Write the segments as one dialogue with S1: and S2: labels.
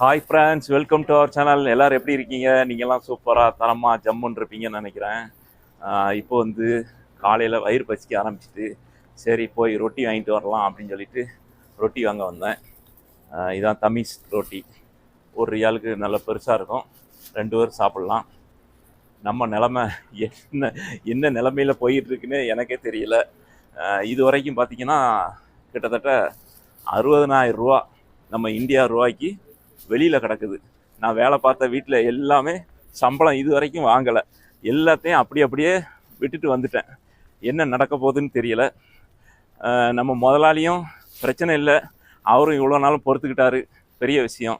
S1: Hi friends welcome to our channel எல்லோரும் எப்படி இருக்கீங்க? நீங்கள்லாம் சூப்பராக தரமாக ஜம்முன்னு இருப்பீங்கன்னு நினைக்கிறேன். இப்போ வந்து காலையில் வயிறு பசிக்க ஆரம்பிச்சிட்டு சரி போய் ரொட்டி வாங்கிட்டு வரலாம் அப்படின்னு சொல்லிட்டு ரொட்டி வாங்க வந்தேன். இதுதான் இதான் தமிஸ் ரொட்டி. ஒரு ரியாலுக்கு நல்ல பெருசாக இருக்கும். ரெண்டு பேரும் சாப்பிட்லாம். நம்ம நிலமை என்ன என்ன நிலமையில் போயிட்டுருக்குன்னு எனக்கே தெரியல. இது வரைக்கும் பார்த்தீங்கன்னா கிட்டத்தட்ட அறுபதனாயிரம் ரூபா நம்ம இந்தியா ரூபாய்க்கு வெளியில் கிடக்குது. நான் வேலை பார்த்த வீட்டில் எல்லாமே சம்பளம் இது வரைக்கும் வாங்கலை. எல்லாத்தையும் அப்படி அப்படியே விட்டுட்டு வந்துட்டேன். என்ன நடக்க போகுதுன்னு தெரியல. நம்ம முதலாளியும் பிரச்சனை இல்லை. அவரும் இவ்வளோ நாளும் பொறுத்துக்கிட்டாரு. பெரிய விஷயம்.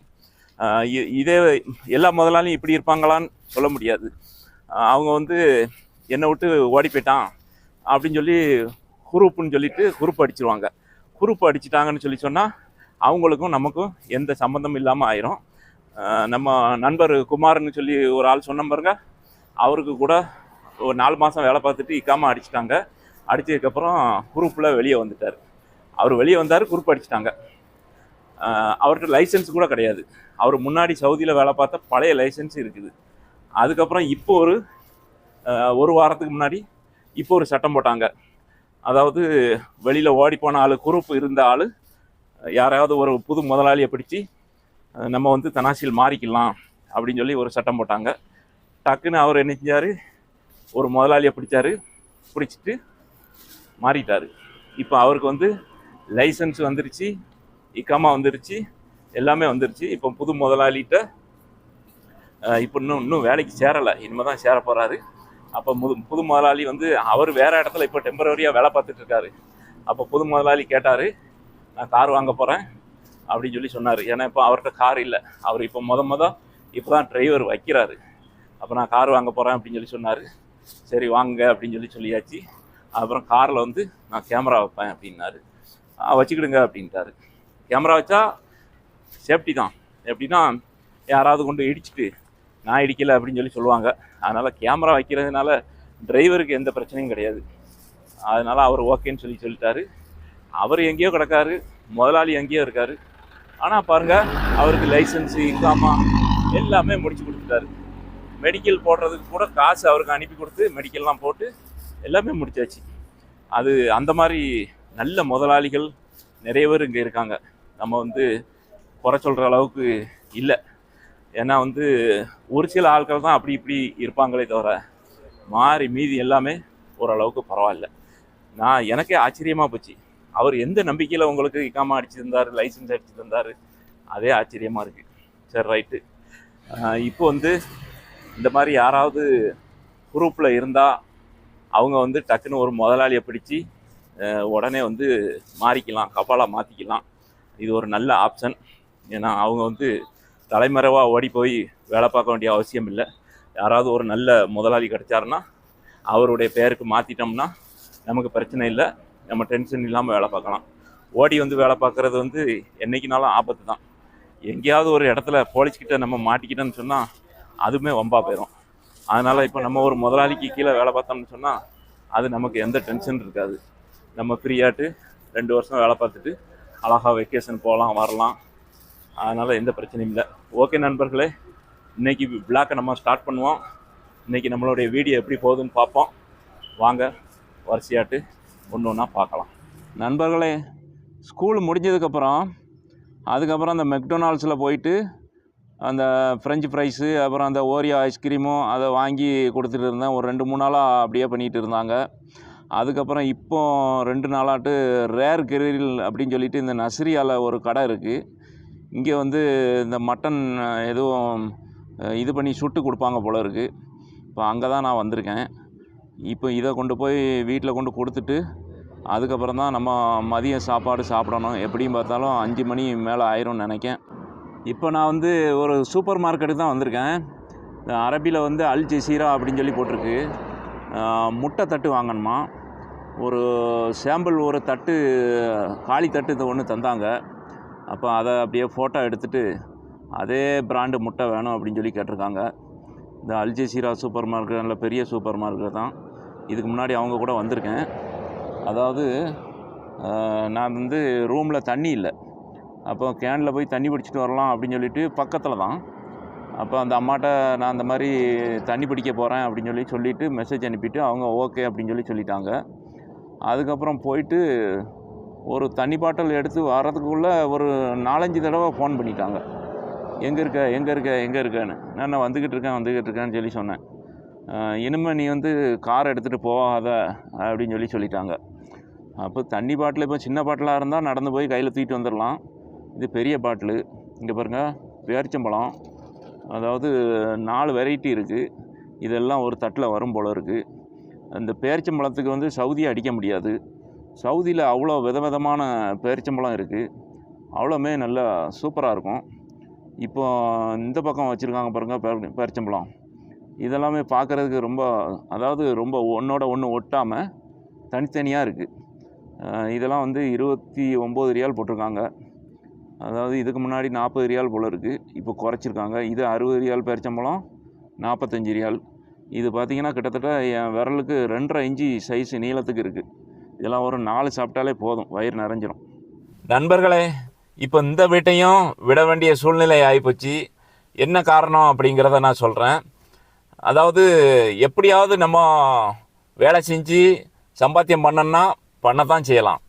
S1: இதே எல்லா முதலாளியும் இப்படி இருப்பாங்களான்னு சொல்ல முடியாது. அவங்க வந்து என்னை விட்டு ஓடி போயிட்டான் அப்படின்னு சொல்லி குரூப்புன்னு சொல்லிட்டு குரூப் அடிச்சிருவாங்க. குரூப் அடிச்சிட்டாங்கன்னு சொல்லி சொன்னால் அவங்களுக்கும் நமக்கும் எந்த சம்மந்தம் இல்லாமல் ஆயிரும். நம்ம நண்பர் குமார்னு சொல்லி ஒரு ஆள் சொன்ன பாருங்க. அவருக்கு கூட ஒரு நாலு மாதம் வேலை பார்த்துட்டு இக்காமல் அடிச்சிட்டாங்க. அடித்ததுக்கப்புறம் குரூப்பில் வெளியே வந்துட்டார். அவர் வெளியே வந்தார் குரூப் அடிச்சிட்டாங்க. அவர்கிட்ட லைசன்ஸ் கூட கிடையாது. அவர் முன்னாடி சவுதியில் வேலை பார்த்த பழைய லைசன்ஸ் இருக்குது. அதுக்கப்புறம் இப்போ ஒரு ஒரு வாரத்துக்கு முன்னாடி இப்போ ஒரு சட்டம் போட்டாங்க. அதாவது வெளியில் ஓடி போன ஆள் குரூப் இருந்த ஆள் யாராவது ஒரு புது முதலாளியை பிடிச்சி நம்ம வந்து தனாசியில் மாறிக்கலாம் அப்படின்னு சொல்லி ஒரு சட்டம் போட்டாங்க. டக்குன்னு அவர் என்ன செஞ்சார்? ஒரு முதலாளியை பிடிச்சாரு. பிடிச்சிட்டு மாறிட்டார். இப்போ அவருக்கு வந்து லைசன்ஸ் வந்துருச்சு இக்காமா வந்துருச்சு எல்லாமே வந்துருச்சு. இப்போ புது முதலாளிகிட்ட இப்போ இன்னும் இன்னும் வேலைக்கு சேரலை. இனிமேல் தான் சேர போகிறாரு அப்போ முது புது முதலாளி வந்து அவர் வேறு இடத்துல இப்போ டெம்பரவரியாக வேலை பார்த்துட்ருக்காரு அப்போ புது முதலாளி கேட்டார் நான் கார் வாங்க போகிறேன் அப்படின்னு சொல்லி சொன்னார். ஏன்னா இப்போ அவர்கிட்ட கார் இல்லை. அவர் இப்போ மொத மொதல் இப்போ தான் டிரைவர் வைக்கிறாரு. அப்போ நான் கார் வாங்க போகிறேன் அப்படின்னு சொல்லி சொன்னார். சரி வாங்க அப்படின்னு சொல்லி சொல்லியாச்சு. அப்புறம் காரில் வந்து நான் கேமரா வைப்பேன் அப்படின்னாரு. வச்சுக்கிடுங்க அப்படின்ட்டாரு. கேமரா வச்சா சேஃப்டி தான். எப்படின்னா யாராவது கொண்டு இடிச்சிட்டு நான் இடிக்கலை அப்படின்னு சொல்லி சொல்லுவாங்க. அதனால் கேமரா வைக்கிறதுனால டிரைவருக்கு எந்த பிரச்சனையும் கிடையாது. அதனால் அவர் ஓகேன்னு சொல்லி சொல்லிட்டாரு. அவர் எங்கேயோ கிடக்காரு முதலாளி எங்கேயோ இருக்காரு. ஆனால் பாருங்கள் அவருக்கு லைசன்ஸு இக்காமா எல்லாமே முடிச்சு கொடுத்துட்டாரு. மெடிக்கல் போடுறதுக்கு கூட காசு அவருக்கு அனுப்பி கொடுத்து மெடிக்கல்லாம் போட்டு எல்லாமே முடிச்சாச்சு. அது அந்த மாதிரி நல்ல முதலாளிகள் நிறைய பேர் இங்கே இருக்காங்க. நம்ம வந்து குறை சொல்கிற அளவுக்கு இல்லை. ஏன்னா வந்து ஒரு சில ஆட்கள் தான் அப்படி இப்படி இருப்பாங்களே தவிர மாறி மீதி எல்லாமே ஓரளவுக்கு பரவாயில்ல. நான் எனக்கே ஆச்சரியமாக போச்சு. அவர் எந்த நம்பிக்கையில் உங்களுக்கு இக்காமா அடிச்சிருந்தாரு லைசன்ஸ் அடிச்சிருந்தாரு அதே ஆச்சரியமாக இருக்குது சரி ரைட்டு இப்போ வந்து இந்த மாதிரி யாராவது குரூப்பில் இருந்தால் அவங்க வந்து டக்குன்னு ஒரு முதலாளியை பிடிச்சி உடனே வந்து மாறிக்கலாம் கபாலாக மாற்றிக்கலாம் இது ஒரு நல்ல ஆப்ஷன் ஏன்னா அவங்க வந்து தலைமறைவாக ஓடி போய் வேலை பார்க்க வேண்டிய அவசியம் இல்லை. யாராவது ஒரு நல்ல முதலாளி கிடைச்சாருன்னா அவருடைய பெயருக்கு மாற்றிட்டோம்னா நமக்கு பிரச்சனை இல்லை. நம்ம டென்ஷன் இல்லாமல் வேலை பார்க்கலாம். ஓடி வந்து வேலை பார்க்குறது வந்து என்றைக்குனாலும் ஆபத்து தான். எங்கேயாவது ஒரு இடத்துல போலீஸ்கிட்ட நம்ம மாட்டிக்கிட்டோன்னு சொன்னால் அதுவுமே வம்பா போயிடும் அதனால் இப்போ நம்ம ஒரு முதலாளிக்கு கீழே வேலை பார்த்தோம்னு சொன்னால் அது நமக்கு எந்த டென்ஷன் இருக்காது. நம்ம ஃப்ரீயாட்டு ரெண்டு வருஷம் வேலை பார்த்துட்டு அழகாக வெக்கேஷன் போகலாம் வரலாம். அதனால் எந்த பிரச்சனையும் இல்லை. ஓகே நண்பர்களே இன்றைக்கி பிளாக்கை நம்ம ஸ்டார்ட் பண்ணுவோம். இன்றைக்கி நம்மளுடைய வீடியோ எப்படி போகுதுன்னு பார்ப்போம். வாங்க வரிசையாட்டு. ஒன்று ஒன்றா பார்க்கலாம். நண்பர்களே ஸ்கூல் முடிஞ்சதுக்கப்புறம் அதுக்கப்புறம் அந்த மெக்டொனால்ட்ஸில் போயிட்டு அந்த ஃப்ரெஞ்சு ஃப்ரைஸு அப்புறம் அந்த ஓரியோ ஐஸ்கிரீமும் அதை வாங்கி கொடுத்துட்டு இருந்தேன். ஒரு ரெண்டு மூணு நாளாக அப்படியே பண்ணிகிட்டு இருந்தாங்க. அதுக்கப்புறம் இப்போ ரெண்டு நாளாட்டு ரேர் கிரில் அப்படின்னு சொல்லிட்டு இந்த நஸ்ரியாவில் ஒரு கடை இருக்குது இங்கே வந்து இந்த மட்டன் எதுவும் இது பண்ணி சுட்டு கொடுப்பாங்க போல இருக்குது இப்போ அங்கே தான் நான் வந்திருக்கேன். இப்போ இதை கொண்டு போய் வீட்டில் கொண்டு கொடுத்துட்டு அதுக்கப்புறம் தான் நம்ம மதிய சாப்பாடு சாப்பிடணும். எப்படியும் பார்த்தாலும் அஞ்சு மணி மேலே ஆயிரும்னு நினைக்கேன். இப்போ நான் வந்து ஒரு சூப்பர் மார்க்கெட்டுக்கு தான் வந்திருக்கேன். இந்த அரபியில் வந்து அல் ஜசீரா அப்படின்னு சொல்லி போட்டிருக்கு. முட்டை தட்டு வாங்கணுமா? ஒரு சாம்பிள் ஒரு தட்டு காளி தட்டு இது ஒன்று தந்தாங்க. அப்போ அதை அப்படியே ஃபோட்டோ எடுத்துட்டு அதே பிராண்டு முட்டை வேணும் அப்படின்னு சொல்லி கேட்டிருக்காங்க. இந்த அல்ஜசீரா சூப்பர் மார்க்கெட் நல்ல பெரிய சூப்பர் மார்க்கெட் தான். இதுக்கு முன்னாடி அவங்க கூட வந்திருக்கேன். அதாவது நான் வந்து ரூமில் தண்ணி இல்லை. அப்போ கேனில் போய் தண்ணி பிடிச்சிட்டு வரலாம் அப்படின்னு சொல்லிட்டு பக்கத்தில் தான். அப்போ அந்த அம்மாட்ட நான் அந்த மாதிரி தண்ணி பிடிக்க போகிறேன் அப்படின்னு சொல்லி சொல்லிவிட்டு மெசேஜ் அனுப்பிட்டு அவங்க ஓகே அப்படின்னு சொல்லி சொல்லிட்டாங்க. அதுக்கப்புறம் போயிட்டு ஒரு தண்ணி பாட்டில் எடுத்து வர்றதுக்குள்ளே ஒரு நாலஞ்சு தடவை ஃபோன் பண்ணிட்டாங்க. எங்கே இருக்க எங்கே இருக்க எங்கே இருக்கேன்னு. நான் நான் வந்துக்கிட்டு இருக்கேன் வந்துக்கிட்டு இருக்கேன்னு சொல்லி சொன்னேன். இனிமேல் நீ வந்து கார் எடுத்துகிட்டு போகாத அப்படின்னு சொல்லி சொல்லிட்டாங்க. அப்போ தண்ணி பாட்டில் இப்போ சின்ன பாட்டிலாக இருந்தால் நடந்து போய் கையில் தூக்கிட்டு வந்துடலாம் இது பெரிய பாட்டிலு. இங்கே பாருங்கள் பேரிச்சம்பழம் அதாவது நாலு வெரைட்டி இருக்குது இதெல்லாம் ஒரு தட்டில் வரும் போல் இருக்குது அந்த பேரிச்சம்பழத்துக்கு வந்து சவுதியை அடிக்க முடியாது. சவுதியில் அவ்வளோ விதவிதமான பேரிச்சம்பழம் இருக்குது அவ்வளோமே நல்லா சூப்பராக இருக்கும். இப்போ இந்த பக்கம் வச்சுருக்காங்க பாருங்கள் பேர் பேரிச்சம்பழம். இதெல்லாமே பார்க்குறதுக்கு ரொம்ப அதாவது ரொம்ப ஒன்றோட ஒன்று ஒட்டாமல் தனித்தனியாக இருக்குது இதெல்லாம் வந்து இருபத்தி ஒம்பது ரியால் போட்டிருக்காங்க. அதாவது இதுக்கு முன்னாடி நாற்பது ரியால் போல் இருக்குது இப்போ குறைச்சிருக்காங்க. இது அறுபது ரியால் பேரிச்சம்பழம் நாற்பத்தஞ்சு ரியால். இது பார்த்திங்கன்னா கிட்டத்தட்ட என் விரலுக்கு ரெண்டரை இஞ்சி சைஸ் நீளத்துக்கு இருக்குது இதெல்லாம் ஒரு நாலு சாப்பிட்டாலே போதும். வயிறு நிறைஞ்சிரும். நண்பர்களே இப்போ இந்த வீட்டையும் விட வேண்டிய சூழ்நிலை ஆகிப்போச்சு என்ன காரணம் அப்படிங்கிறத நான் சொல்கிறேன் அதாவது எப்படியாவது நம்ம வேலை செஞ்சு சம்பாத்தியம் பண்ணோன்னா பண்ண தான் செய்யலாம்.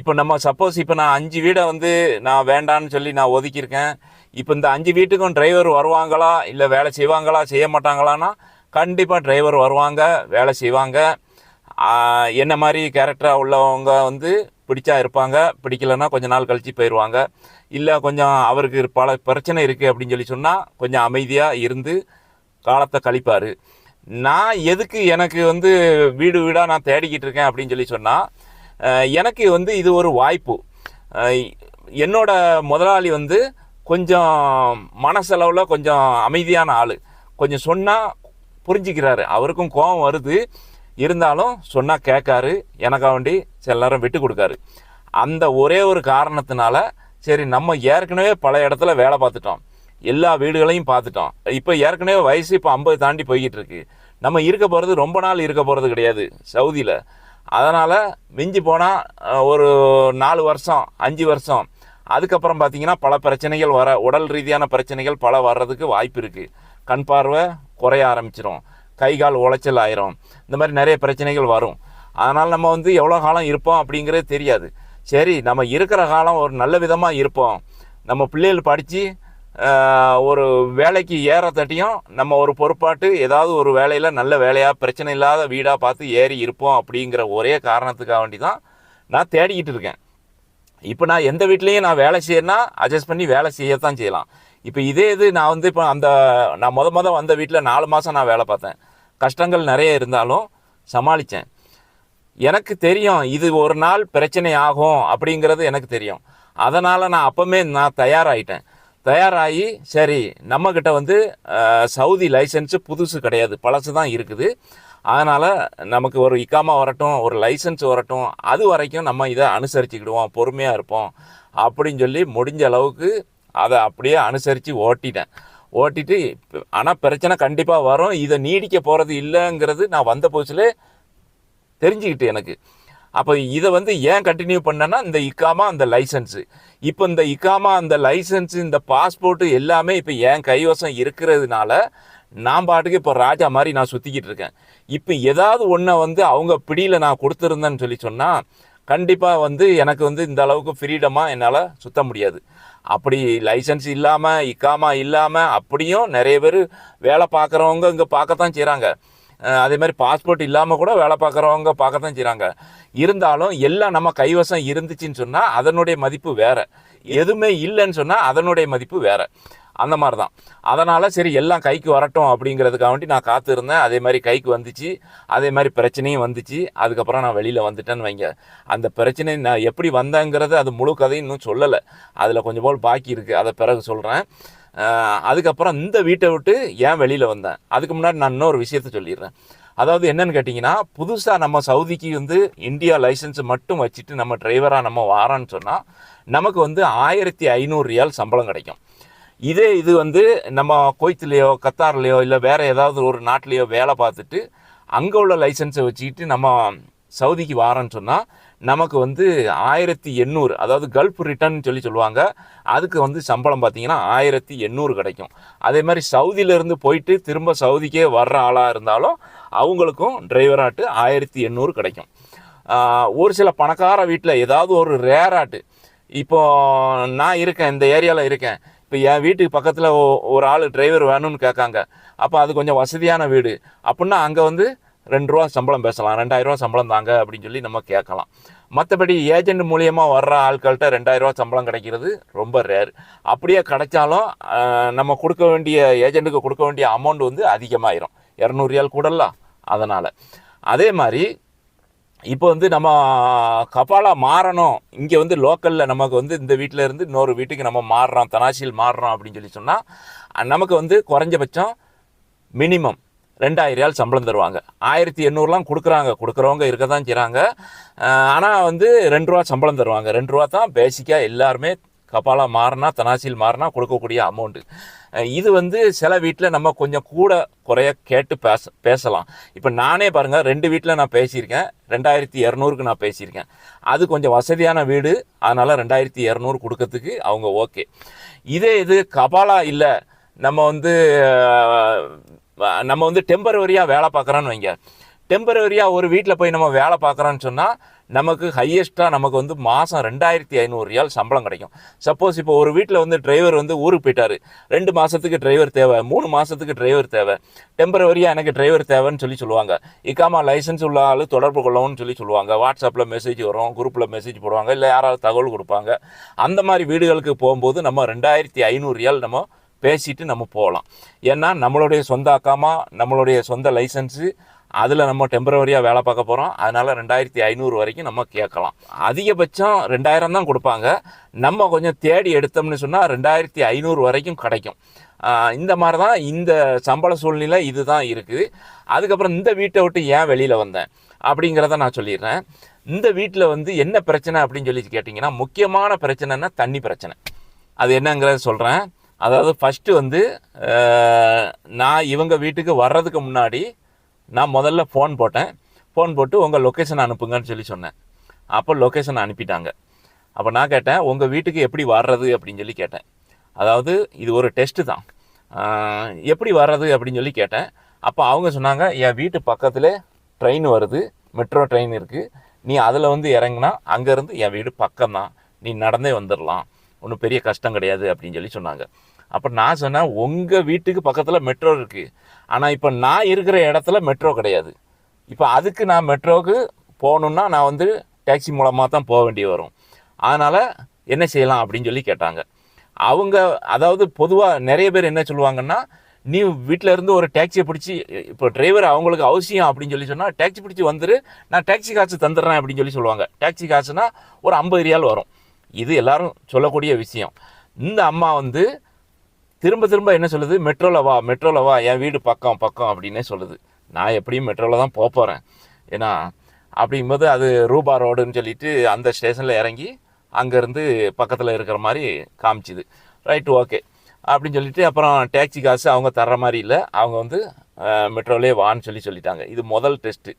S1: இப்போ நம்ம சப்போஸ் இப்போ நான் அஞ்சு வீடை வந்து நான் வேண்டான்னு சொல்லி நான் ஒதுக்கியிருக்கேன். இப்போ இந்த அஞ்சு வீட்டுக்கும் டிரைவர் வருவாங்களா? இல்லை வேலை செய்வாங்களா? செய்ய மாட்டாங்களான்னா கண்டிப்பாக டிரைவர் வருவாங்க வேலை செய்வாங்க. என்ன மாதிரி கேரக்டராக உள்ளவங்க வந்து பிடிச்சா இருப்பாங்க பிடிக்கலன்னா கொஞ்சம் நாள் கழித்து போயிடுவாங்க இல்லை கொஞ்சம் அவருக்கு பல பிரச்சனை இருக்குது அப்படின்னு சொல்லி சொன்னால் கொஞ்சம் அமைதியாக இருந்து காலத்தை கழிப்பார். நான் எதுக்கு எனக்கு வந்து வீடு வீடாக நான் தேடிக்கிட்டு இருக்கேன் அப்படின்னு சொல்லி சொன்னால் எனக்கு வந்து இது ஒரு வாய்ப்பு. என்னோட முதலாளி வந்து கொஞ்சம் மனசளவில் கொஞ்சம் அமைதியான ஆள். கொஞ்சம் சொன்னால் புரிஞ்சுக்கிறாரு. அவருக்கும் கோபம் வருது. இருந்தாலும் சொன்னால் கேட்காரு. எனக்காக வேண்டி சில நேரம் விட்டு கொடுக்காரு. அந்த ஒரே ஒரு காரணத்தினால சரி நம்ம ஏற்கனவே பல இடத்துல வேலை பார்த்துட்டோம். எல்லா வீடுகளையும் பார்த்துட்டோம். இப்போ ஏற்கனவே வயசு இப்போ ஐம்பது தாண்டி போய்கிட்டு இருக்கு நம்ம இருக்க போகிறது ரொம்ப நாள் இருக்க போகிறது கிடையாது சவுதியில். அதனால் மிஞ்சி போனால் ஒரு நாலு வருஷம் அஞ்சு வருஷம். அதுக்கப்புறம் பார்த்திங்கன்னா பல பிரச்சனைகள் வர உடல் ரீதியான பிரச்சனைகள் பல வர்றதுக்கு வாய்ப்பு இருக்குது கண் பார்வை குறைய ஆரம்பிச்சிடும் கை கால் உளைச்சல் ஆயிரும். இந்த மாதிரி நிறைய பிரச்சனைகள் வரும். அதனால் நம்ம வந்து எவ்வளோ காலம் இருப்போம் அப்படிங்கிறது தெரியாது. சரி நம்ம இருக்கிற காலம் ஒரு நல்ல விதமாக இருப்போம். நம்ம பிள்ளைகள் படித்து ஒரு வேலைக்கு ஏற தட்டியும் நம்ம ஒரு பொறுப்பாட்டு ஏதாவது ஒரு வேலையில் நல்ல வேலையாக பிரச்சனை இல்லாத வீடாக பார்த்து ஏறி இருப்போம் அப்படிங்கிற ஒரே காரணத்துக்காக வேண்டி தான் நான் தேடிக்கிட்டு இருக்கேன். இப்போ நான் எந்த வீட்லேயும் நான் வேலை செய்யணும்னா அட்ஜஸ்ட் பண்ணி வேலை செய்யத்தான் செய்யலாம். இப்போ இதே இது நான் வந்து இப்போ அந்த நான் மொத மொதல் வந்த வீட்டில் நாலு மாதம் நான் வேலை பார்த்தேன். கஷ்டங்கள் நிறைய இருந்தாலும் சமாளித்தேன் எனக்கு தெரியும் இது ஒரு நாள் பிரச்சனை ஆகும் அப்படிங்கிறது எனக்கு தெரியும். அதனால் நான் அப்போவே நான் தயாராகிட்டேன் தயாராகி சரி நம்மக்கிட்ட வந்து சவுதி லைசன்ஸு புதுசு கிடையாது. பழசு தான் இருக்குது. அதனால் நமக்கு ஒரு இக்காமா வரட்டும் ஒரு லைசன்ஸ் வரட்டும் அது வரைக்கும் நம்ம இதை அனுசரிச்சுக்கிடுவோம் பொறுமையாக இருப்போம் அப்படின்னு சொல்லி முடிஞ்ச அளவுக்கு அதை அப்படியே அனுசரித்து ஓட்டிட்டேன். ஓட்டிட்டு ஆனால் பிரச்சனை கண்டிப்பாக வரும். இதை நீடிக்க போகிறது இல்லைங்கிறது நான் வந்த புதுசுலே தெரிஞ்சுக்கிட்டு எனக்கு. அப்போ இதை வந்து ஏன் கண்டினியூ பண்ணேன்னா இந்த இக்காமா அந்த லைசன்ஸு இப்போ இந்த இக்காமா அந்த லைசன்ஸு இந்த பாஸ்போர்ட்டு எல்லாமே இப்போ என் கைவசம் இருக்கிறதுனால நான் பாட்டுக்கு இப்போ ராஜா மாதிரி நான் சுற்றிக்கிட்டு இருக்கேன். இப்போ ஏதாவது ஒன்றை வந்து அவங்க பிடியில் நான் கொடுத்துருந்தேன்னு சொல்லி சொன்னால் கண்டிப்பாக வந்து எனக்கு வந்து இந்த அளவுக்கு ஃப்ரீடமாக என்னால் சுத்த முடியாது. அப்படி லைசன்ஸ் இல்லாமல் இக்காமா இல்லாமல் அப்படியும் நிறைய பேர் வேலை பார்க்குறவங்க இங்கே பார்க்கத்தான் செய்கிறாங்க அதே மாதிரி பாஸ்போர்ட் இல்லாமல் கூட வேலை பார்க்குறவங்க பார்க்க தான் செய்கிறாங்க இருந்தாலும் எல்லாம் நம்ம கைவசம் இருந்துச்சுன்னு சொன்னால் அதனுடைய மதிப்பு வேறு. எதுவுமே இல்லைன்னு சொன்னால் அதனுடைய மதிப்பு வேறு. அந்த மாதிரி தான் அதனால் சரி எல்லாம் கைக்கு வரட்டும் அப்படிங்கிறதுக்காக வேண்டி நான் காத்திருந்தேன். அதே மாதிரி கைக்கு வந்துச்சு. அதே மாதிரி பிரச்சனையும் வந்துச்சு. அதுக்கப்புறம் நான் வெளியில் வந்துட்டேன்னு வைங்க. அந்த பிரச்சனை நான் எப்படி வந்தேங்கிறது அது முழு கதையும் இன்னும் சொல்லலை. அதில் கொஞ்சம் போல் பாக்கி இருக்குது அதை பிறகு சொல்கிறேன் அதுக்கப்புறம் இந்த வீட்டை விட்டு ஏன் வெளியில் வந்தேன். அதுக்கு முன்னாடி நான் இன்னொரு விஷயத்த சொல்லிடுறேன். அதாவது என்னன்னு கேட்டிங்கன்னா புதுசாக நம்ம சவுதிக்கு வந்து இந்தியா லைசன்ஸ் மட்டும் வச்சுட்டு நம்ம டிரைவராக நம்ம வாரோன்னு சொன்னால் நமக்கு வந்து ஆயிரத்தி ஐநூறு ரியால் சம்பளம் கிடைக்கும். இதே இது வந்து நம்ம கோயத்துலேயோ கத்தார்லேயோ இல்லை வேறு ஏதாவது ஒரு நாட்டிலேயோ வேலை பார்த்துட்டு அங்கே உள்ள லைசன்ஸை வச்சுக்கிட்டு நம்ம சவுதிக்கு வாரேன்னு சொன்னால் நமக்கு வந்து ஆயிரத்தி எண்ணூறு அதாவது கல்ஃப் ரிட்டர்ன் சொல்லி சொல்லுவாங்க. அதுக்கு வந்து சம்பளம் பார்த்தீங்கன்னா ஆயிரத்தி எண்ணூறு கிடைக்கும். அதே மாதிரி சவுதியிலேருந்து போயிட்டு திரும்ப சவுதிக்கே வர்ற ஆளாக இருந்தாலும் அவங்களுக்கும் டிரைவராட்டு ஆயிரத்தி எண்ணூறு கிடைக்கும். ஒரு சில பணக்கார வீட்டில் ஏதாவது ஒரு ரேராட்டு இப்போ நான் இருக்கேன் இந்த ஏரியாவில் இருக்கேன். இப்போ என் வீட்டுக்கு பக்கத்தில் ஒரு ஆள் டிரைவர் வேணும்னு கேட்காங்க. அப்போ அது கொஞ்சம் வசதியான வீடு. அப்படின்னா அங்கே வந்து ரெண்டு ரூபா சம்பளம் பேசலாம் ரெண்டாயிரம் ரூபா சம்பளம் தாங்க அப்படின்னு சொல்லி நம்ம கேட்கலாம். மற்றபடி ஏஜென்ட் மூலியமாக வர்ற ஆட்கள்கிட்ட ரெண்டாயிரம் ரூபா சம்பளம் கிடைக்கிறது ரொம்ப ரேர் அப்படியே கிடைச்சாலும் நம்ம கொடுக்க வேண்டிய ஏஜென்ட்டுக்கு கொடுக்க வேண்டிய அமௌண்ட் வந்து அதிகமாகிரும் இரநூறு கூடல அதனால். அதே மாதிரி இப்போ வந்து நம்ம கபாலா மாறணும். இங்கே வந்து லோக்கலில் நமக்கு வந்து இந்த வீட்டில் இருந்து இன்னொரு வீட்டுக்கு நம்ம மாறுறோம் தனாசியில் மாறுறோம் அப்படின்னு சொல்லி சொன்னால் நமக்கு வந்து குறைஞ்சபட்சம் மினிமம் ரெண்டாயிரம் ரியால் சம்பளம் தருவாங்க. ஆயிரத்தி எண்ணூறுலாம் கொடுக்குறாங்க. கொடுக்குறவங்க இருக்க தான் செய்கிறாங்க ஆனால் வந்து ரெண்டு ரூபா சம்பளம் தருவாங்க. ரெண்டு ரூபா தான் பேசிக்காக எல்லாருமே கபாலா மாறினா தனாசில் மாறினா கொடுக்கக்கூடிய அமௌண்ட்டு இது வந்து சில வீட்டில் நம்ம கொஞ்சம் கூட குறைய கேட்டு பேச பேசலாம். இப்போ நானே பாருங்கள் ரெண்டு வீட்டில் நான் பேசியிருக்கேன். ரெண்டாயிரத்தி இரநூறுக்கு நான் பேசியிருக்கேன். அது கொஞ்சம் வசதியான வீடு. அதனால் ரெண்டாயிரத்தி இரநூறு கொடுக்கறதுக்கு அவங்க ஓகே இதே இது கபாலா இல்லை நம்ம வந்து நம்ம வந்து டெம்பரவரியாக வேலை பார்க்குறோன்னு வைங்க. டெம்பரவரியாக ஒரு வீட்டில் போய் நம்ம வேலை பார்க்குறோன்னு சொன்னால் நமக்கு ஹையஸ்ட்டாக நமக்கு வந்து மாதம் ரெண்டாயிரத்தி ஐநூறு ரியால் சம்பளம் கிடைக்கும். சப்போஸ் இப்போ ஒரு வீட்டில் வந்து டிரைவர் வந்து ஊருக்கு போயிட்டார். ரெண்டு மாதத்துக்கு டிரைவர் தேவை மூணு மாதத்துக்கு டிரைவர் தேவை. டெம்பரவரியாக எனக்கு டிரைவர் தேவைன்னு சொல்லி சொல்லுவாங்க. இக்காமா லைசன்ஸ் உள்ள ஆள் தொடர்பு கொள்ளவும்னு சொல்லி சொல்லுவாங்க. வாட்ஸ்அப்பில் மெசேஜ் வரும் குரூப்பில் மெசேஜ் போடுவாங்க இல்லை யாராவது தகவல் கொடுப்பாங்க. அந்த மாதிரி வீடுகளுக்கு போகும்போது நம்ம ரெண்டாயிரத்தி ஐநூறு ரியால் நம்ம பேசிட்டு நம்ம போகலாம் ஏன்னா நம்மளுடைய சொந்த அக்காமா நம்மளுடைய சொந்த லைசன்ஸு அதில் நம்ம டெம்பரவரியாக வேலை பார்க்க போகிறோம் அதனால் ரெண்டாயிரத்தி ஐநூறு வரைக்கும் நம்ம கேட்கலாம். அதிகபட்சம் ரெண்டாயிரம் தான் கொடுப்பாங்க. நம்ம கொஞ்சம் தேடி எடுத்தோம்னு சொன்னால் ரெண்டாயிரத்தி ஐநூறு வரைக்கும் கிடைக்கும். இந்த மாதிரி தான் இந்த சம்பள சூழ்நிலை இதுதான் இருக்குது. அதுக்கப்புறம் இந்த வீட்டை விட்டு ஏன் வெளியில் வந்தேன்? அப்படிங்கிறத நான் சொல்லிடுறேன். இந்த வீட்டில் வந்து என்ன பிரச்சனை அப்படின்னு சொல்லி கேட்டிங்கன்னா முக்கியமான பிரச்சனைன்னா தண்ணி பிரச்சனை. அது என்னங்கிறத சொல்கிறேன் அதாவது ஃபஸ்ட்டு வந்து நான் இவங்க வீட்டுக்கு வர்றதுக்கு முன்னாடி நான் முதல்ல ஃபோன் போட்டேன். ஃபோன் போட்டு உங்கள் லொக்கேஷன் அனுப்புங்கன்னு சொல்லி சொன்னேன். அப்போ லொக்கேஷன் அனுப்பிட்டாங்க. அப்போ நான் கேட்டேன் உங்கள் வீட்டுக்கு எப்படி வர்றது? அப்படின்னு சொல்லி கேட்டேன். அதாவது இது ஒரு டெஸ்ட்டு தான். எப்படி வர்றது அப்படின்னு சொல்லி கேட்டேன். அப்போ அவங்க சொன்னாங்க என் வீட்டு பக்கத்தில் ட்ரெயின் வருது. மெட்ரோ ட்ரெயின் இருக்குது நீ அதில் வந்து இறங்குனா அங்கேருந்து என் வீடு பக்கம்தான். நீ நடந்தே வந்துடலாம் ஒன்றும் பெரிய கஷ்டம் கிடையாது. அப்படின்னு சொல்லி சொன்னாங்க. அப்போ நான் சொன்னேன் உங்கள் வீட்டுக்கு பக்கத்தில் மெட்ரோ இருக்குது ஆனால் இப்போ நான் இருக்கிற இடத்துல மெட்ரோ கிடையாது. இப்போ அதுக்கு நான் மெட்ரோவுக்கு போகணுன்னா நான் வந்து டாக்ஸி மூலமாக தான் போக வேண்டி வரும். அதனால் என்ன செய்யலாம் அப்படின்னு சொல்லி கேட்டாங்க. அவங்க அதாவது பொதுவாக நிறைய பேர் என்ன சொல்லுவாங்கன்னா நீ வீட்டில் இருந்து ஒரு டாக்ஸியை பிடிச்சி இப்போ டிரைவர் அவங்களுக்கு அவசியம் அப்படின்னு சொல்லி சொன்னால் டாக்ஸி பிடிச்சி வந்துரு நான் டாக்ஸி காசு தந்துடுறேன் அப்படின்னு சொல்லி சொல்லுவாங்க. டாக்ஸி காசுனா ஒரு ஐம்பது ரியால் வரும். இது எல்லாரும் சொல்லக்கூடிய விஷயம். இந்த அம்மா வந்து திரும்ப திரும்ப என்ன சொல்லுது? மெட்ரோவில் வா மெட்ரோவில் வா என் வீடு பக்கம் பக்கம் அப்படின்னே சொல்லுது. நான் எப்படியும் மெட்ரோவில் தான் போக போகிறேன் ஏன்னா அப்படிங்கும்போது அது ரூபா ரோடுன்னு சொல்லிட்டு அந்த ஸ்டேஷனில் இறங்கி அங்கேருந்து பக்கத்தில் இருக்கிற மாதிரி காமிச்சிது. ரைட்டு ஓகே அப்படின்னு சொல்லிட்டு அப்புறம் டேக்ஸி காசு அவங்க தர்ற மாதிரி இல்லை. அவங்க வந்து மெட்ரோலே வான்னு சொல்லி சொல்லிட்டாங்க. இது முதல் டெஸ்ட்டு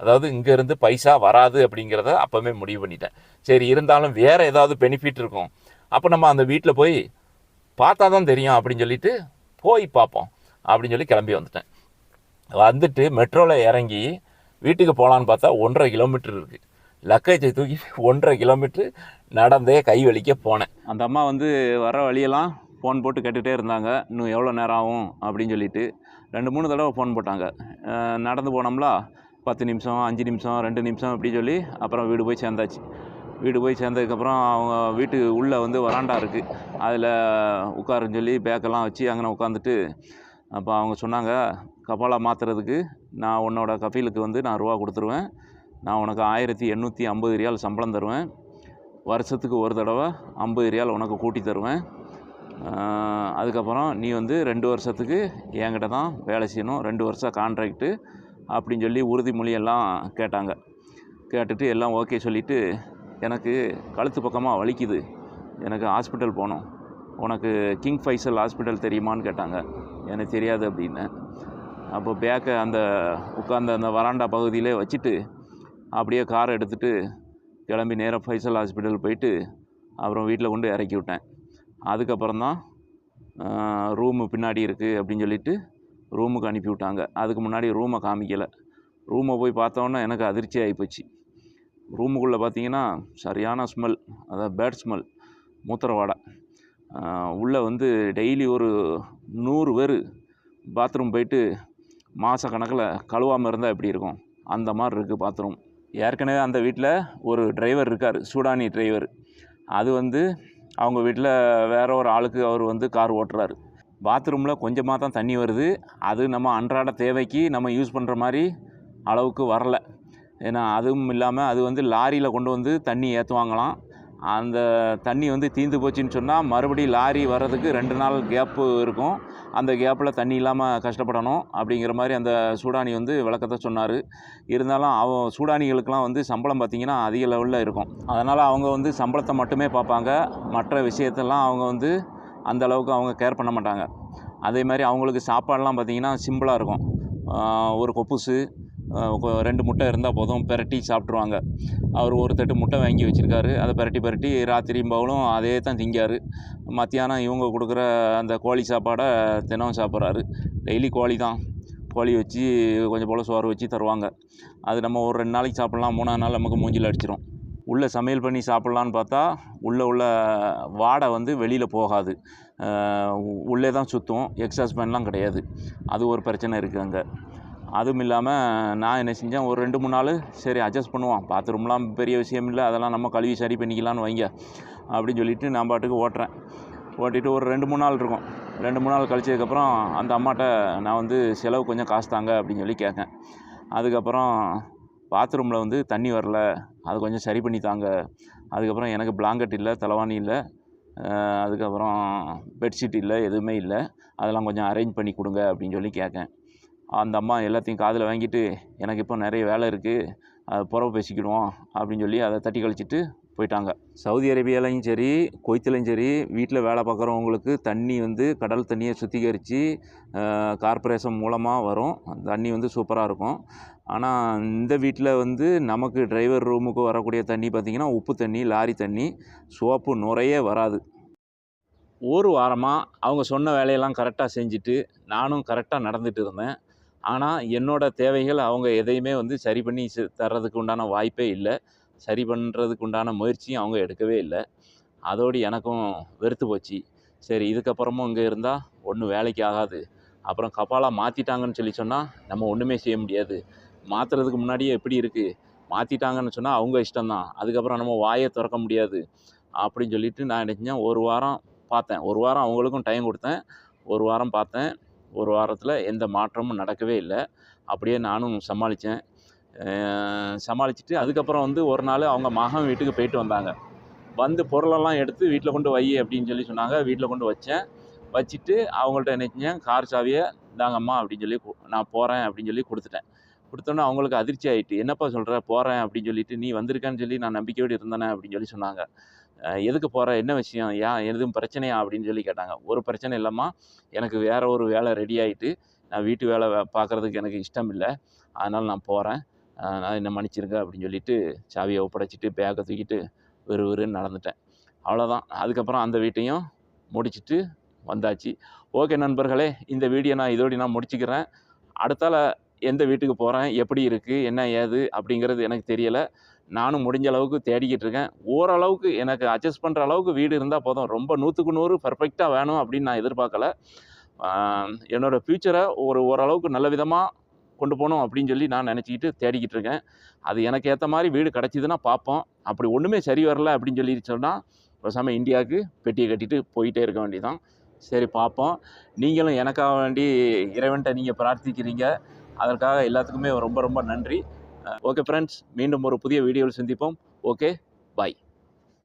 S1: அதாவது இங்கேருந்து பைசா வராது அப்படிங்கிறத அப்போவே முடிவு பண்ணிட்டேன். சரி இருந்தாலும் வேறு ஏதாவது பெனிஃபிட் இருக்கும். அப்போ நம்ம அந்த வீட்டில் போய் பார்த்தா தான் தெரியும் அப்படின்னு சொல்லிட்டு போய் பார்ப்போம் அப்படின்னு சொல்லி கிளம்பி வந்துட்டேன். வந்துட்டு மெட்ரோவில் இறங்கி வீட்டுக்கு போகலான்னு பார்த்தா ஒன்றரை கிலோமீட்டர் இருக்குது லக்கேஜை தூக்கி ஒன்றரை கிலோமீட்ரு நடந்தே கை வலிக்க போனேன். அந்த அம்மா வந்து வர வழியெல்லாம் ஃபோன் போட்டு கேட்டுகிட்டே இருந்தாங்க. இன்னும் எவ்வளோ நேரம் ஆகும்? அப்படின்னு சொல்லிட்டு ரெண்டு மூணு தடவை ஃபோன் போட்டாங்க. நடந்து போனோம்ல. பத்து நிமிஷம் அஞ்சு நிமிஷம் ரெண்டு நிமிஷம் அப்படி சொல்லி அப்புறம் வீடு போய் சேர்ந்தாச்சு. வீடு போய் சேர்ந்ததுக்கப்புறம் அவங்க வீட்டு உள்ளே வந்து வராண்டா இருக்குது அதில் உட்காருன்னு சொல்லி பேக்கெல்லாம் வச்சு அங்கே உட்காந்துட்டு அப்போ அவங்க சொன்னாங்க கபாலா மாற்றுறதுக்கு நான் உன்னோட கஃபீலுக்கு வந்து நான் ரூபா கொடுத்துருவேன். நான் உனக்கு ஆயிரத்தி எண்ணூற்றி ஐம்பது ரியால் சம்பளம் தருவேன். வருஷத்துக்கு ஒரு தடவை ஐம்பது ரியால் உனக்கு கூட்டி தருவேன். அதுக்கப்புறம் நீ வந்து ரெண்டு வருஷத்துக்கு என்கிட்ட தான் வேலை செய்யணும். ரெண்டு வருஷம் கான்ட்ராக்ட்டு அப்படின்னு சொல்லி உறுதிமொழியெல்லாம் கேட்டாங்க. கேட்டுட்டு எல்லாம் ஓகே சொல்லிவிட்டு எனக்கு கழுத்து பக்கமாக வலிக்குது. எனக்கு ஹாஸ்பிட்டல் போகணும். உனக்கு கிங் ஃபைசல் ஹாஸ்பிட்டல் தெரியுமான்னு கேட்டாங்க. எனக்கு தெரியாது அப்படின்னு. அப்போ பேக்கை அந்த உட்காந்த அந்த வராண்டா பகுதியிலே வச்சுட்டு அப்படியே காரை எடுத்துகிட்டு கிளம்பி நேராக ஃபைசல் ஹாஸ்பிட்டல் போயிட்டு அப்புறம் வீட்டில் கொண்டு இறக்கி விட்டேன். அதுக்கப்புறம் தான் ரூமு பின்னாடி இருக்குது அப்படின்னு சொல்லிட்டு ரூமுக்கு அனுப்பி விட்டாங்க. அதுக்கு முன்னாடி ரூமை காமிக்கலை. ரூமை போய் பார்த்தோன்னே எனக்கு அதிர்ச்சி ஆகிப்போச்சு ரூமுக்குள்ளே பார்த்தீங்கன்னா சரியான ஸ்மெல் அதாவது பேட் ஸ்மெல் மூத்திர வாடை. உள்ளே வந்து டெய்லி ஒரு நூறு பேர் பாத்ரூம் போயிட்டு மாத கணக்கில் கழுவாமல் இருந்தால் எப்படி இருக்கும்? அந்த மாதிரி இருக்குது பாத்ரூம் ஏற்கனவே அந்த வீட்டில் ஒரு டிரைவர் இருக்கார் சூடானி டிரைவர் அது வந்து அவங்க வீட்டில் வேற ஒரு ஆளுக்கு அவர் வந்து கார் ஓட்டுறாரு. பாத்ரூமில் கொஞ்சமாக தான் தண்ணி வருது. அது நம்ம அன்றாட தேவைக்கு நம்ம யூஸ் பண்ணுற மாதிரி அளவுக்கு வரல. ஏன்னா அதுவும் இல்லாமல் அது வந்து லாரியில் கொண்டு வந்து தண்ணி ஏற்றுவாங்களாம் அந்த தண்ணி வந்து தீந்து போச்சுன்னு சொன்னால் மறுபடியும் லாரி வர்றதுக்கு ரெண்டு நாள் கேப்பு இருக்கும். அந்த கேப்பில் தண்ணி இல்லாமல் கஷ்டப்படணும் அப்படிங்கிற மாதிரி அந்த சூடானி வந்து விளக்கத்தை சொன்னார். இருந்தாலும் அவன் சூடானிகளுக்கெலாம் வந்து சம்பளம் பார்த்திங்கன்னா அதிக லெவலில் இருக்கும். அதனால் அவங்க வந்து சம்பளத்தை மட்டுமே பார்ப்பாங்க. மற்ற விஷயத்தெல்லாம் அவங்க வந்து அந்த அளவுக்கு அவங்க கேர் பண்ண மாட்டாங்க. அதே மாதிரி அவங்களுக்கு சாப்பாடெலாம் பார்த்திங்கன்னா சிம்பிளாக இருக்கும். ஒரு கொப்புசு ரெண்டு முட்டை இருந்தால் போதும் பெரட்டி சாப்பிட்ருவாங்க அவர் ஒரு தட்டு முட்டை வாங்கி வச்சுருக்காரு. அதை பெரட்டி பெரட்டி ராத்திரியும் பகலும் அதே தான் திங்காரு. மத்தியானம் இவங்க கொடுக்குற அந்த கோழி சாப்பாடை தினம் சாப்பிட்றாரு. டெய்லி கோழி தான். கோழி வச்சு கொஞ்சம் போல் சோறு வச்சு தருவாங்க. அது நம்ம ஒரு ரெண்டு நாளைக்கு சாப்பிட்லாம் மூணாவது நாள் நமக்கு மூஞ்சில் அடிச்சிடும் உள்ளே சமையல் பண்ணி சாப்பிட்லான்னு பார்த்தா உள்ளே உள்ள வாடை வந்து வெளியில் போகாது. உள்ளே தான் சுற்றும் எக்ஸாஸ் ஃபேன்லாம் கிடையாது. அது ஒரு பிரச்சனை இருக்குது அங்கே. அதுவும் இல்லாமல் நான் என்ன செஞ்சேன் ஒரு ரெண்டு மூணு நாள் சரி அட்ஜஸ்ட் பண்ணுவோம். பாத்ரூம்லாம் பெரிய விஷயம் இல்லை அதெல்லாம் நம்ம கழுவி சரி பண்ணிக்கலாம்னு வைங்க அப்படின்னு சொல்லிவிட்டு நான் பாட்டுக்கு ஓட்டுறேன். ஓட்டிட்டு ஒரு ரெண்டு மூணு நாள் இருக்கும். ரெண்டு மூணு நாள் கழிச்சதுக்கப்புறம் அந்த அம்மாட்ட நான் வந்து செலவு கொஞ்சம் காசு தாங்க அப்படின்னு சொல்லி கேட்கேன் அதுக்கப்புறம் பாத்ரூமில் வந்து தண்ணி வரல அது கொஞ்சம் சரி பண்ணி தாங்க. அதுக்கப்புறம் எனக்கு பிளாங்கெட் இல்லை தலைவாணி இல்லை அதுக்கப்புறம் பெட்ஷீட் இல்லை எதுவுமே இல்லை. அதெல்லாம் கொஞ்சம் அரேஞ்ச் பண்ணி கொடுங்க அப்படின்னு சொல்லி கேட்கேன் அந்த அம்மா எல்லாத்தையும் காதில் வாங்கிட்டு எனக்கு இப்போ நிறைய வேலை இருக்குது அதை புறவு பேசிக்கிடுவோம் அப்படின்னு சொல்லி அதை தட்டி கழிச்சிட்டு போயிட்டாங்க. சவுதி அரேபியாலையும் சரி கொய்த்துலையும் சரி வீட்டில் வேலை பார்க்குறவங்களுக்கு தண்ணி வந்து கடல் தண்ணியை சுத்திகரித்து கார்ப்பரேஷன் மூலமாக வரும். தண்ணி வந்து சூப்பராக இருக்கும். ஆனால் இந்த வீட்டில் வந்து நமக்கு டிரைவர் ரூமுக்கு வரக்கூடிய தண்ணி பார்த்திங்கன்னா உப்பு தண்ணி லாரி தண்ணி சோப்பு நுரையே வராது. ஒரு வாரமாக அவங்க சொன்ன வேலையெல்லாம் கரெக்டாக செஞ்சுட்டு நானும் கரெக்டாக நடந்துட்டு இருந்தேன். ஆனால் என்னோடய தேவைகள் அவங்க எதையுமே வந்து சரி பண்ணி தர்றதுக்கு உண்டான வாய்ப்பே இல்லை. சரி பண்ணுறதுக்கு உண்டான முயற்சியும் அவங்க எடுக்கவே இல்லை. அதோடு எனக்கும் வெறுத்து போச்சு. சரி இதுக்கப்புறமும் இங்கே இருந்தால் ஒன்றும் வேலைக்கு ஆகாது. அப்புறம் கபாலாக மாற்றிட்டாங்கன்னு சொல்லி சொன்னால் நம்ம ஒன்றுமே செய்ய முடியாது. மாற்றுறதுக்கு முன்னாடியே எப்படி இருக்குது மாற்றிட்டாங்கன்னு சொன்னால் அவங்க இஷ்டம்தான். அதுக்கப்புறம் நம்ம வாயை திறக்க முடியாது. அப்படின்னு சொல்லிட்டு நான் என்ன செஞ்சேன் ஒரு வாரம் பார்த்தேன். ஒரு வாரம் அவங்களுக்கும் டைம் கொடுத்தேன். ஒரு வாரம் பார்த்தேன். ஒரு வாரத்தில் எந்த மாற்றமும் நடக்கவே இல்லை. அப்படியே நானும் சமாளித்தேன் சமாளிச்சுட்டு அதுக்கப்புறம் வந்து ஒரு நாள் அவங்க மகன் வீட்டுக்கு போயிட்டு வந்தாங்க. வந்து பொருளெல்லாம் எடுத்து வீட்டில் கொண்டு வை அப்படின்னு சொல்லி சொன்னாங்க. வீட்டில் கொண்டு வச்சேன். வச்சுட்டு அவங்கள்ட்ட என்ன செஞ்சேன்? கார் சாவியை இந்தாங்கம்மா அப்படின்னு சொல்லி நான் போகிறேன் அப்படின்னு சொல்லி கொடுத்துட்டேன். கொடுத்தோன்னே அவங்களுக்கு அதிர்ச்சி ஆயிட்டு என்னப்பா சொல்கிற போகிறேன் அப்படின்னு சொல்லிட்டு நீ வந்திருக்கேன்னு சொல்லி நான் நம்பிக்கையோடு இருந்தேனே அப்படின்னு சொல்லி சொன்னாங்க. எதுக்கு போகிற என்ன விஷயம்? ஏன் எதுவும் பிரச்சனையா? அப்படின்னு சொல்லி கேட்டாங்க. ஒரு பிரச்சனை இல்லைம்மா. எனக்கு வேறு ஒரு வேலை ரெடி ஆகிட்டு நான் வீட்டு வேலை பார்க்குறதுக்கு பார்க்கறதுக்கு எனக்கு இஷ்டம் இல்லை. அதனால் நான் போகிறேன் நான் என்ன மன்னிச்சிருங்க அப்படின்னு சொல்லிட்டு சாவியை ஒப்படைச்சிட்டு பேக்கை தூக்கிட்டு வெறு வெறுன்னு நடந்துட்டேன். அவ்வளோதான் அதுக்கப்புறம் அந்த வீட்டையும் முடிச்சுட்டு வந்தாச்சு. ஓகே நண்பர்களே இந்த வீடியோ நான் இதோடு நான் முடிச்சுக்கிறேன். அடுத்தால எந்த வீட்டுக்கு போகிறேன் எப்படி இருக்குது என்ன ஏது? அப்படிங்கிறது எனக்கு தெரியலை. நானும் முடிஞ்ச அளவுக்கு தேடிக்கிட்டு இருக்கேன். ஓரளவுக்கு எனக்கு அட்ஜஸ்ட் பண்ணுற அளவுக்கு வீடு இருந்தால் போதும். ரொம்ப நூற்றுக்கு நூறு பர்ஃபெக்டாக வேணும் அப்படின்னு நான் எதிர்பார்க்கல. என்னோடய ஃப்யூச்சரை ஒரு ஓரளவுக்கு நல்ல விதமாக கொண்டு போகணும் அப்படின்னு சொல்லி நான் நினச்சிக்கிட்டு தேடிக்கிட்டு இருக்கேன். அது எனக்கு ஏற்ற மாதிரி வீடு கிடச்சிதுன்னா பார்ப்போம். அப்படி ஒன்றுமே சரி வரல அப்படின்னு சொல்லி சொன்னால் பேசாமல் இந்தியாவுக்கு பெட்டியை கட்டிட்டு போயிட்டே இருக்க வேண்டியதான் சரி பார்ப்போம். நீங்களும் எனக்காக வேண்டி இறைவன்ட்ட நீங்கள் பிரார்த்திக்கிறீங்க. அதற்காக எல்லாத்துக்குமே ரொம்ப ரொம்ப நன்றி. ஓகே ஃப்ரெண்ட்ஸ் மீண்டும் ஒரு புதிய வீடியோவில் சந்திப்போம். Okay bye